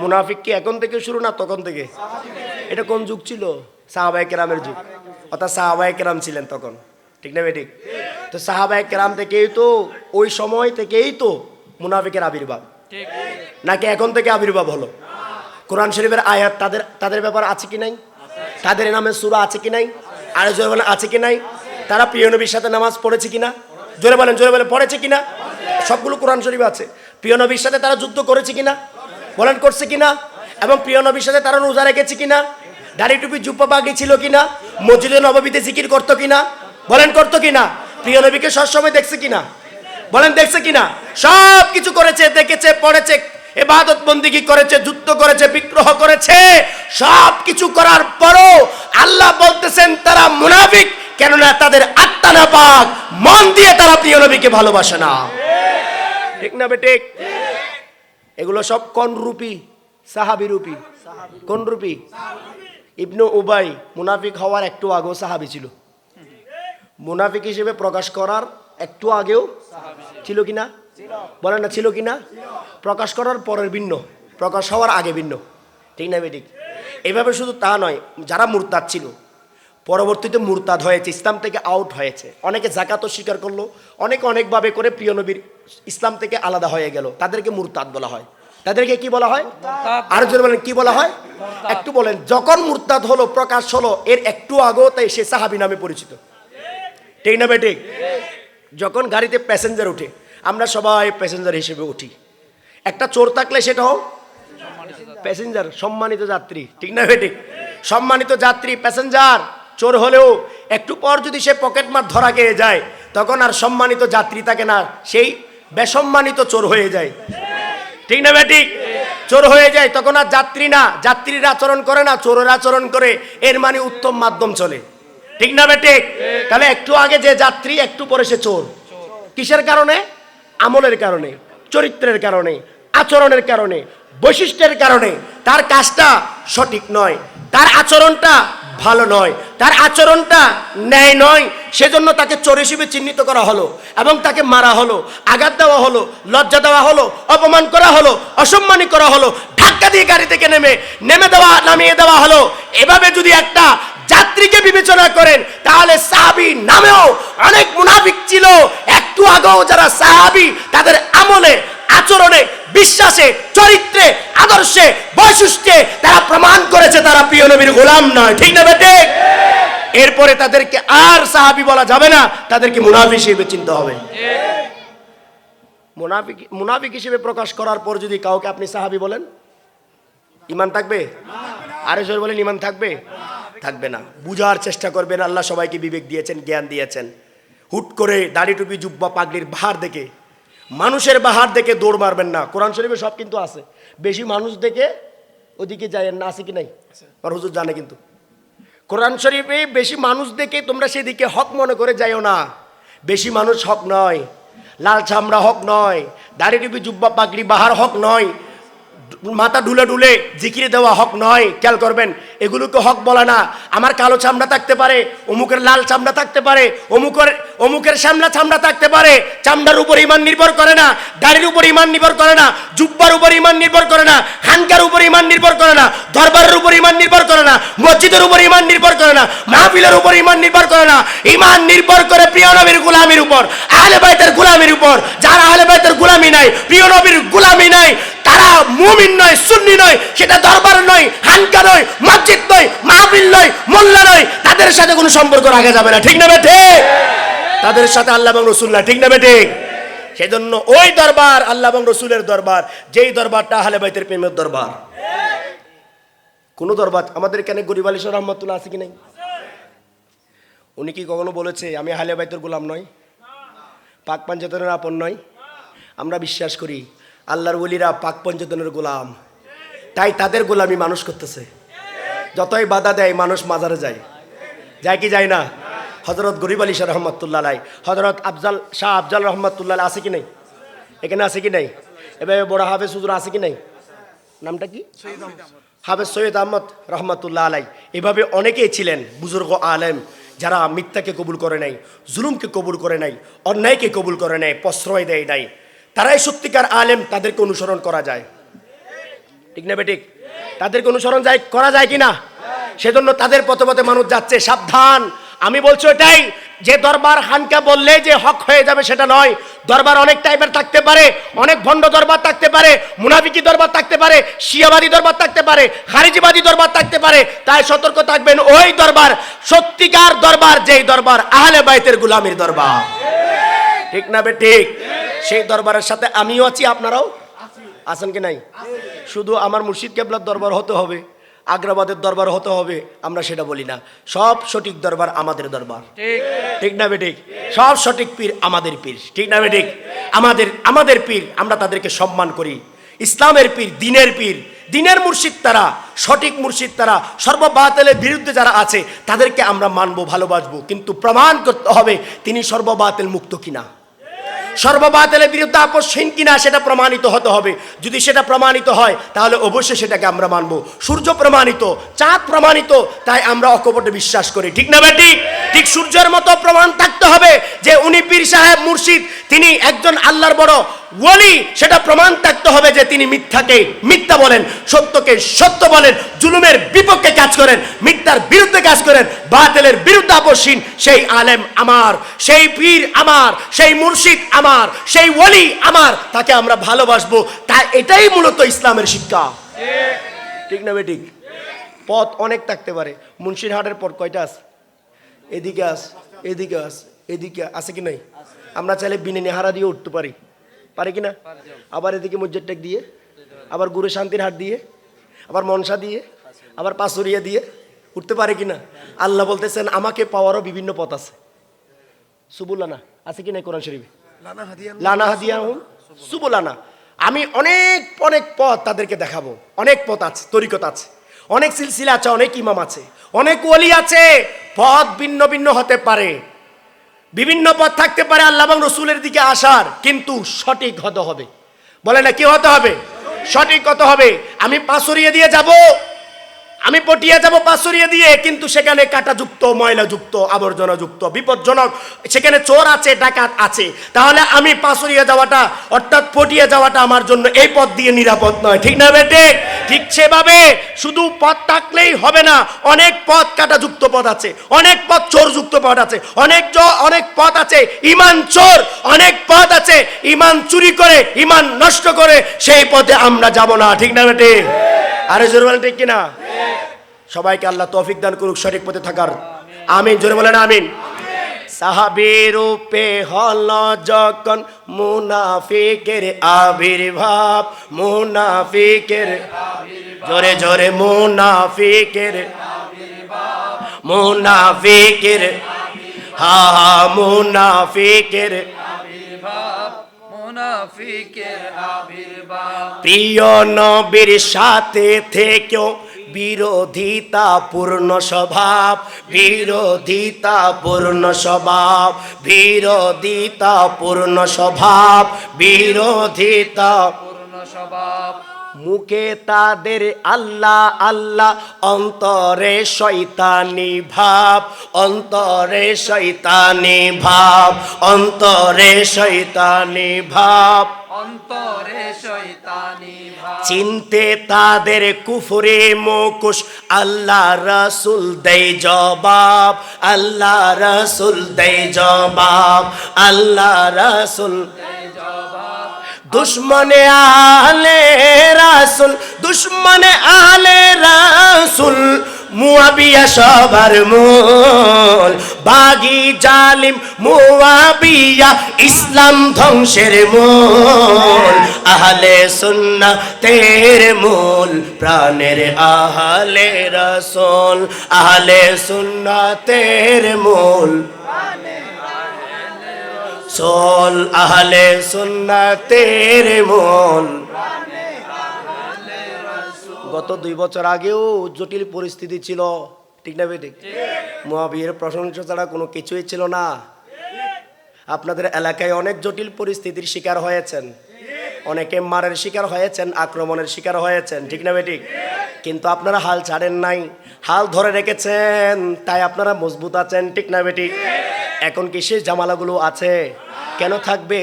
মুনাফিক কি এখন থেকে শুরু না তখন থেকে? এটা কোন যুগ ছিল? সাহাবাই কেরামের যুগ। অর্থাৎ সাহাবাই কেরাম ছিলেন তখন। ঠিক না বেঠিক তো সাহাবাই কেরাম থেকেই তো ওই সময় থেকেই তো মুনাফিকের আবির্ভাব। নাকি এখন থেকে আবির্ভাব হলো? কোরআন শরীফের আয়াত তাদের তাদের ব্যাপার আছে কি নাই? তাদের নামে সুরা আছে কি নাই? আর জোরে বলেন আছে কি নাই? তারা প্রিয় নবীর সাথে নামাজ পড়েছে কিনা জোরে বলেন জোরে বলেন পড়েছে কিনা সবগুলো কোরআন শরীফ আছে। প্রিয় নবীর সাথে তারা যুদ্ধ করেছে কিনা বলেন করছে কিনা? এবং প্রিয় নবীর সাথে তারা রোজা রেখেছে কিনা? দাড়ি টুপি জুপ্পা পাগড়ি ছিল কিনা? মসজিদে নববীতে জিকির করতো কিনা? বলেন করতো কিনা? প্রিয় নবীকে সবসময় দেখছে কিনা? বলেন দেখছে কিনা? সব কিছু করেছে, দেখেছে, পড়েছে, এবাদত বন্দিগি করেছে, যুদ্ধ করেছে, বিগ্রহ করেছে। সব কিছু করার পরও আল্লাহ বলতেছেন, তারা মুনাফিক, কেননা তাদের আত্মা না পাক মন দিয়ে তারা প্রিয় নবীকে ভালোবাসে না। ঠিক না বেটেক এগুলো সব কোন রূপী? সাহাবি রূপী। কোন রূপী? ইবনু উবাই, মুনাফিক হওয়ার একটু আগেও সাহাবি ছিল। মুনাফিক হিসেবে প্রকাশ করার একটু আগেও ছিল কিনা বলেন না, ছিল কিনা প্রকাশ করার পরের ভিন্ন, প্রকাশ হওয়ার আগে ভিন্ন। ঠিক না বেঠিক? এইভাবে শুধু তা নয়, যারা মুরতাদ ছিল, পরবর্তীতে মুরতাদ হয়েছে, ইসলাম থেকে আউট হয়েছে। অনেকে জাকাতও স্বীকার করল, অনেকে অনেকভাবে করে প্রিয় নবীর ইসলাম থেকে আলাদা হয়ে গেল। তাদেরকে মুরতাদ বলা হয়। তাদেরকে কি বলা হয়? আর যদি বলেন কি বলা হয়? একটু বলেন যখন মুরতাদ হলো প্রকাশ হলো এর একটু আগেও তাই সে সাহাবি নামে পরিচিত। ঠিক না বেঠিক? যখন গাড়িতে প্যাসেঞ্জার উঠে আমরা সবাই প্যাসেঞ্জার হিসেবে উঠি। একটা চোর থাকলে সেটা সেটাও প্যাসেঞ্জার সম্মানিত যাত্রী। ঠিক না বেঠিক? সম্মানিত যাত্রী প্যাসেঞ্জার চোর হলেও একটু পর যদি সে পকেট মার ধরা গিয়ে যায় তখন আর সম্মানিত যাত্রী থাকে না। সেই বেসম্মানিত চোর হয়ে যায়। ঠিক না বেঠিক চোর হয়ে যায় তখন আর যাত্রী না যাত্রীরা আচরণ করে না চোরের আচরণ করে এর মানে উত্তম মাধ্যম চলে। ঠিক না বেঠিক তাহলে একটু আগে যে যাত্রী একটু পরে সে চোর। কিসের কারণে? আমলের কারণে চরিত্রের কারণে আচরণের কারণে বৈশিষ্ট্যের কারণে। তার কাজটা সঠিক নয় তার আচরণটা ভালো নয়। তার আচরণটা ন্যায় নয়। সেজন্য তাকে চোর হিসেবে চিহ্নিত করা হলো এবং তাকে মারা হলো, আঘাত দেওয়া হলো, লজ্জা দেওয়া হলো, অপমান করা হলো, অসম্মানী করা হলো, ধাক্কা দিয়ে গাড়ি থেকে নেমে নেমে দেওয়া, নামিয়ে দেওয়া হলো। এভাবে যদি একটা যাত্রীকে বিবেচনা করেন, তাহলে সাহাবি নামেও অনেক মুনাফিক ছিল। একটু আগেও যারা সাহাবি, তাদের আমলে আচরণে, বিশ্বাসে, চরিত্রে, আদর্শে, বৈশিষ্ট্যে তারা প্রমাণ করেছে তারা প্রিয় নবীর গোলাম নয়। ঠিক না বেটে এরপরে তাদেরকে আর সাহাবি বলা যাবে না, তাদেরকে মুনাফিক হিসেবে চিনতে হবে। মুনাফিক মুনাফিক হিসেবে প্রকাশ করার পর যদি কাউকে আপনি সাহাবি বলেন, ইমান থাকবে? আরে জোর বলেন, ইমান থাকবে? থাকবে না। বুঝার চেষ্টা করবেন, আল্লাহ সবাইকে বিবেক দিয়েছেন, জ্ঞান দিয়েছেন। হুট করে দাড়ি টুপি জুব্বা পাগড়ির ভার দেখে মানুষের বাহার দেখে দৌড় মারবেন না। কোরআন শরীফে সব কিন্তু আছে। বেশি মানুষ দেখে ওদিকে যায় না আছে কি নাই? আর হুজুর জানে কিন্তু। কোরআন শরীফে বেশি মানুষ দেখে তোমরা সেদিকে হক মনে করে যাইও না। বেশি মানুষ হক নয়। লাল চামড়া হক নয়। দাড়ি টুপি জুব্বা পাগড়ি বাহার হক নয়। মাথা ঢুলে ঢুলে জিকিরে দেওয়া হক নয়, খেয়াল করবেন। এগুলোকে হক বলে না। আমার কালো চামড়া থাকতে পারে, অমুকের লাল চামড়া থাকতে পারে, অমুকের অমুকের শ্যামলা চামড়া থাকতে পারে। চামড়ার উপর ইমান নির্ভর করে না, দাড়ির উপর ইমান নির্ভর করে না, জুব্বার উপর ইমান নির্ভর করে না, খানকার উপর ইমান নির্ভর করে না, দরবারের উপর ইমান নির্ভর করে না, মসজিদের উপর ইমান নির্ভর করে না, মাহফিলের উপর ইমান নির্ভর করে না ইমান নির্ভর করে প্রিয় নবীর গুলামির উপর, আহলে বাইতের গুলামির উপর। যারা আহলে বাইতের গুলামি নাই, প্রিয় নবীর গুলামি নাই তারা মুমিন নয়, সুন্নি নয়, সেটা দরবার নয়, হানকা নয়, মসজিদ নয়, মাহফিল নয়, মোল্লা নয়, তাদের সাথে কোনো সম্পর্ক রাখা যাবে না, ঠিক না বেঠে তাদের সাথে আল্লাহ এবং রসুল্লাহ ঠিক না বেঠে সেজন্য ওই দরবার আল্লাহ এবং রসুলের দরবার, যেই দরবারটা আহলে বাইতের প্রেমের দরবার। কোন দরবার, আমাদের এখানে গরিব আলী রহমতুল্লাহ আছে কি নাই? উনি কি কখনো বলেছে, আমি আহলে বাইতের গোলাম নয় পাক পাঞ্চতনের আপন নয় আমরা বিশ্বাস করি আল্লাহর ওলিরা পাক পঞ্চতনের গোলাম। তাই তাদের গোলামি মানুষ করতেছে। যতই বাধা দেয়, মানুষ মাজারে যায়। যায় কি যায় না? হজরত গরিব আলী শাহ রহমতুল্লাহ আলাই হজরত আফজাল, শাহ আফজাল রহমতুল্লাহ আছে কি নাই? এখানে আছে কি নাই? এভাবে বড় হাফেজ হুজুর আছে কি নাই? নামটা কি? হাফেজ সৈয়দ আহমদ রহমতুল্লাহ আলাই এভাবে অনেকেই ছিলেন বুজুর্গ আলেম, যারা মিথ্যাকে কবুল করে নাই, জুলুমকে কবুল করে নাই, অন্যায়কে কবুল করে নাই, প্রশ্রয় দেয় নাই। তারাই সত্যিকার আলেম, তাদেরকে অনুসরণ করা যায়। ঠিক না বেটিক তাদেরকে অনুসরণ যায়, করা যায় কিনা সেজন্য তাদের পথে পথে মানুষ যাচ্ছে, সাবধান। আমি বলছি এটাই যে দরবার হানকা বললে যে হক হয়ে যাবে সেটা নয়। দরবার অনেক টাইপের থাকতে পারে, অনেক ভণ্ড দরবার থাকতে পারে, মুনাফিকি দরবার থাকতে পারে, শিয়াবাদী দরবার থাকতে পারে, খারিজিবাদী দরবার থাকতে পারে, তাই সতর্ক থাকবেন ওই দরবার, সত্যিকার দরবার, যেই দরবার আহলে বাইতের গুলামির দরবার। ঠিক না বে ঠিক? সেই দরবারের সাথে আমিও আছি আপনারাও? আছেন কি নাই? শুধু আমার মুর্শিদ কেবলার দরবার হতে হবে আগ্রাবাদের দরবার হতে হবে আমরা সেটা বলি না। সব সঠিক দরবার আমাদের দরবার। ঠিক। না বেঠিক সব সঠিক পীর আমাদের পীর। ঠিক না বেঠিক আমাদের আমাদের পীর আমরা তাদেরকে সম্মান করি। ইসলামের পীর দিনের পীর দিনের মুর্শিদ তারা সঠিক মুর্শিদ তারা সর্ববাতিলের বিরুদ্ধে যারা আছে তাদেরকে আমরা মানবো ভালোবাসবো। কিন্তু প্রমাণ করতে হবে তিনি সর্ববাতিল মুক্ত কিনা। সর্ববাতিলের বিরুদ্ধে আপসহীন কিনা সেটা প্রমাণিত হতে হবে। যদি সেটা প্রমাণিত হয়, তাহলে অবশ্যই সেটাকে আমরা মানব। সূর্য প্রমাণিত, চাঁদ প্রমাণিত, তাই আমরা অকপটে বিশ্বাস করি। ঠিক না বেটি ঠিক সূর্যের মতো প্রমাণ থাকতে হবে যে উনি পীর সাহেব মুর্শিদ, তিনি একজন আল্লাহর বড় ওলি। সেটা প্রমাণ থাকতে হবে যে তিনি মিথ্যাকে মিথ্যা বলেন, সত্যকে সত্য বলেন, জুলুমের বিপক্ষে কাজ করেন, মিথ্যার বিরুদ্ধে কাজ করেন, বাতিলের বিরুদ্ধে আপসীন সেই আলেম আমার, সেই পীর আমার, সেই মুর্শিদ আমার, সেই ওলি আমার, তাকে আমরা ভালোবাসবো। তাই এটাই মূলত ইসলামের শিক্ষা। ঠিক না বেঠিক? পথ অনেক থাকতে পারে। মুন্সিরহাটের পথ কয়টা আছে? এদিকে আস এদিকে আস এদিকে আছে কি নাই? আমরা চাইলে বিনে নেহারা দিয়ে উঠতে পারি। পারি কি না? আবার এদিকে মসজিদ টেক দিয়ে আবার গুরু শান্তির হাট দিয়ে আবার মনসা দিয়ে আবার পাশুরিয়া দিয়ে উঠতে পারে কি না? আল্লাহ বলতেছেন আমাকে পাওয়ারও বিভিন্ন পথ আছে। সুবুলানা আছে কি নাই কোরআন শরীফে? লানা হাদিয়া হুম সুবুলানা আমি অনেক অনেক পথ তাদেরকে দেখাবো। অনেক পথ আছে তরিকত আছে। অনেক সিলসিলা আছে, অনেক ইমাম আছে, অনেক ওলি আছে। পথ ভিন্ন ভিন্ন হতে পারে। বিভিন্ন পথ থাকতে পারে আল্লাহ এবং রসুলের দিকে আসার, কিন্তু সঠিক হতে হবে। বলে না কি হতে হবে? সঠিক কত হবে। আমি পাঁচরিয়ে দিয়ে যাব। আমি পটিয়ে যাব পাঁচরিয়ে দিয়ে, কিন্তু সেখানে কাটাযুক্ত, ময়লাযুক্ত, আবর্জনাযুক্ত, বিপজ্জনক, সেখানে চোর আছে, ডাকাত আছে। তাহলে আমি পাঁচরিয়ে যাওয়াটা, অর্থাৎ পটিয়ে যাওয়াটা আমার জন্য এই পথ দিয়ে নিরাপদ নয়। ঠিক না বেটে? ঠিক সেভাবে শুধু পথ থাকলেই হবে না, অনেক পথ কাটাযুক্ত পথ আছে, অনেক পথ চোরযুক্ত পথ আছে, অনেক অনেক পথ আছে, ইমান চোর, অনেক পথ আছে, ইমান চুরি করে, ইমান নষ্ট করে, সেই পথে আমরা যাব না। ঠিক না বেটে? আরে জোর ঠিক কিনা? সবাইকে আল্লাহ তৌফিক দান করুক সঠিক পথে থাকার। আমিন জোরে বলেন আমিন। সাহাবির রূপে হল যখন মুনাফিকের আবির্ভাব মুনাফিকের জোরে জোরে মুনাফিকের মুনাফিকের হা হা মুনাফিকের। প্রিয় নবীর সাথে থেকেও বিরোধিতা পূর্ণ স্বভাব বিরোধিতা পূর্ণ স্বভাব বিরোধিতা পূর্ণ স্বভাব বিরোধিতা পূর্ণ স্বভাব। মুখে তাদের আল্লাহ আল্লাহ। অন্তরে শৈতানি ভাব অন্তরে শৈতানি ভাব অন্তরে শৈতানি ভাব। অন্তরে শয়তানি ভাব। চিনতে তাদের কুফরে মুকুশ আল্লাহ রসুল দেয় জবাব আল্লাহ রসুল দেয় জবাব আল্লাহ রসুল দুশ্মনে আলে রাসুল, দুশ্মনে আলে রাসুল, মুয়াবিয়া সবার মূল, বাগি জালিম মুয়াবিয়া ইসলাম ধ্বংসের মূল, আহলে সুন্না তের মূল, প্রাণের আহলে রসুল, আহলে সুন্না তের মূল। সোল আহলে সুন্নাতের মন। গত দুই বছর আগেও জটিল পরিস্থিতি ছিল। ঠিক না বেঠিক? মহাবীর প্রশংসা ছাড়া কোনো কিছুই ছিল না। আপনাদের এলাকায় অনেক জটিল পরিস্থিতির শিকার হয়েছেন। অনেকে মারের শিকার হয়েছেন, আক্রমণের শিকার হয়েছেন। ঠিক না বেঠিক? কিন্তু আপনারা হাল ছাড়েন নাই। হাল ধরে রেখেছেন, তাই আপনারা মজবুত আছেন। ঠিক না বেঠিক? এখন কি সেই জামালাগুলো আছে? কেন থাকবে?